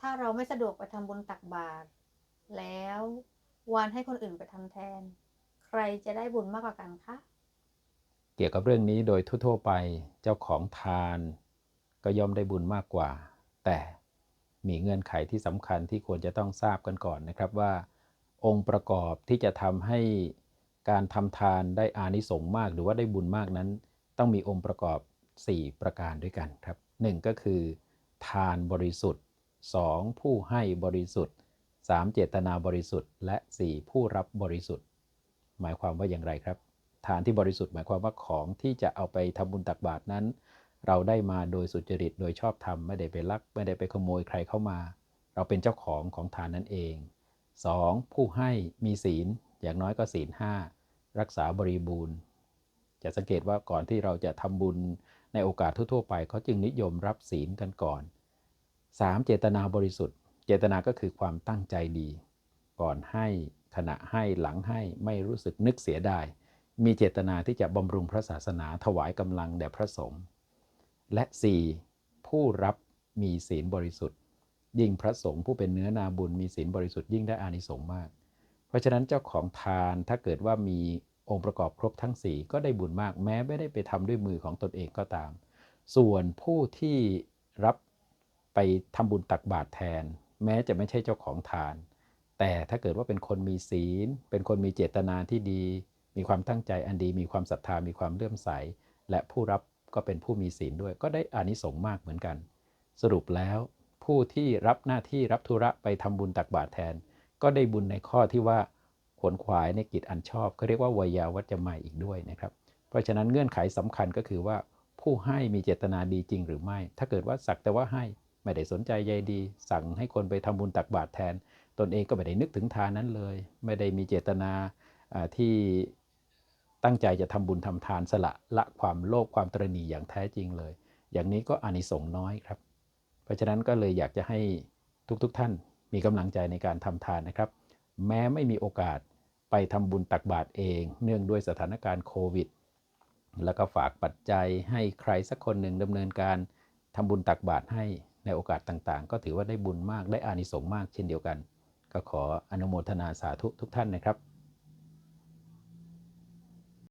ถ้าเราไม่สะดวกไปทำบุญตักบาตรแล้ววานให้คนอื่นไปทำแทน ใครจะได้บุญมากกว่ากันคะ เกี่ยวกับเรื่องนี้โดยทั่วๆไปเจ้าของทานก็ย่อมได้บุญมากกว่า แต่มีเงื่อนไขที่สำคัญที่ควรจะต้องทราบกันก่อนนะครับว่า องค์ประกอบที่จะทำให้การทำทานได้อานิสงส์มาก หรือว่าได้บุญมากนั้น ต้องมีองค์ประกอบ 4 ประการด้วยกันครับหนึ่งก็คือ ทานบริสุทธิ์ 2. ผู้ให้บริสุทธิ์ 3. เจตนาบริสุทธิ์ และ 4. ผู้รับบริสุทธิ์ หมายความว่าอย่างไรครับทานที่บริสุทธิ์หมายความว่าของที่จะเอาไปทำบุญตักบาตรนั้น เราได้มาโดยสุจริตโดยชอบธรรมไม่ได้ไปลัก ไม่ได้ไปขโมยใครเข้ามา เราเป็นเจ้าของของทานนั้นเอง 2. ผู้ให้มีศีลอย่างน้อยก็ศีลห้ารักษาบริบูรณ์ จะสังเกตว่าก่อนที่เราจะทำบุญในโอกาสทั่วๆไปเขาจึงนิยมรับศีลกันก่อน 3. เจตนาบริสุทธิ์ เจตนาก็คือความตั้งใจดี ก่อนให้ขณะให้หลังให้ไม่รู้สึกนึกเสียดาย มีเจตนาที่จะบำรุงพระศาสนาถวายกำลังแด่พระสงฆ์และ 4. ผู้รับมีศีลบริสุทธิ์ ยิ่งพระสงฆ์ผู้เป็นเนื้อนาบุญมีศีลบริสุทธิ์ยิ่งได้อานิสงส์มาก เพราะฉะนั้นเจ้าของทานถ้าเกิดว่ามีองค์ประกอบครบทั้ง 4 ก็ได้บุญมากแม้ไม่ได้ไปทำด้วยมือของตนเองก็ตาม ส่วนผู้ที่รับ ไปทำบุญตักบาตรแทน แม้จะไม่ใช่เจ้าของทาน แต่ถ้าเกิดว่าเป็นคนมีศีล เป็นคนมีเจตนาที่ดี มีความตั้งใจอันดี มีความศรัทธา มีความเลื่อมใส และผู้รับก็เป็นผู้มีศีลด้วย ก็ได้อานิสงส์มากเหมือนกัน สรุปแล้วผู้ที่รับหน้าที่รับธุระไปทำบุญตักบาตรแทน ก็ได้บุญในข้อที่ว่าขวนขวายในกิจอันชอบเขาเรียกว่าวยาวัจจะไม่อีกด้วยนะครับ เพราะฉะนั้นเงื่อนไขสำคัญก็คือว่าผู้ให้มีเจตนาดีจริงหรือไม่ ถ้าเกิดว่าสักแต่ว่าให้ ไม่ได้สนใจใยดี สั่งให้คนไปทำบุญตักบาตรแทน ตนเองก็ไม่ได้นึกถึงทานนั้นเลย ไม่ได้มีเจตนาที่ตั้งใจจะทำบุญทำทานสละละความโลภความตรณีอย่างแท้จริงเลย อย่างนี้ก็อานิสงส์น้อยครับ เพราะฉะนั้นก็เลยอยากจะให้ทุกๆทท่านมีกำลังใจในการทำทานนะครับ แม้ไม่มีโอกาสไปทำบุญตักบาตรเอง เนื่องด้วยสถานการณ์โควิด แล้วก็ฝากปัจจัยให้ใครสักคนหนึ่งดำเนินการทำบุญตักบาตรให้ ในโอกาสต่างๆ ก็ถือว่าได้บุญมากได้อานิสงส์มากเช่นเดียวกัน ก็ขออนุโมทนาสาธุทุกท่านนะครับ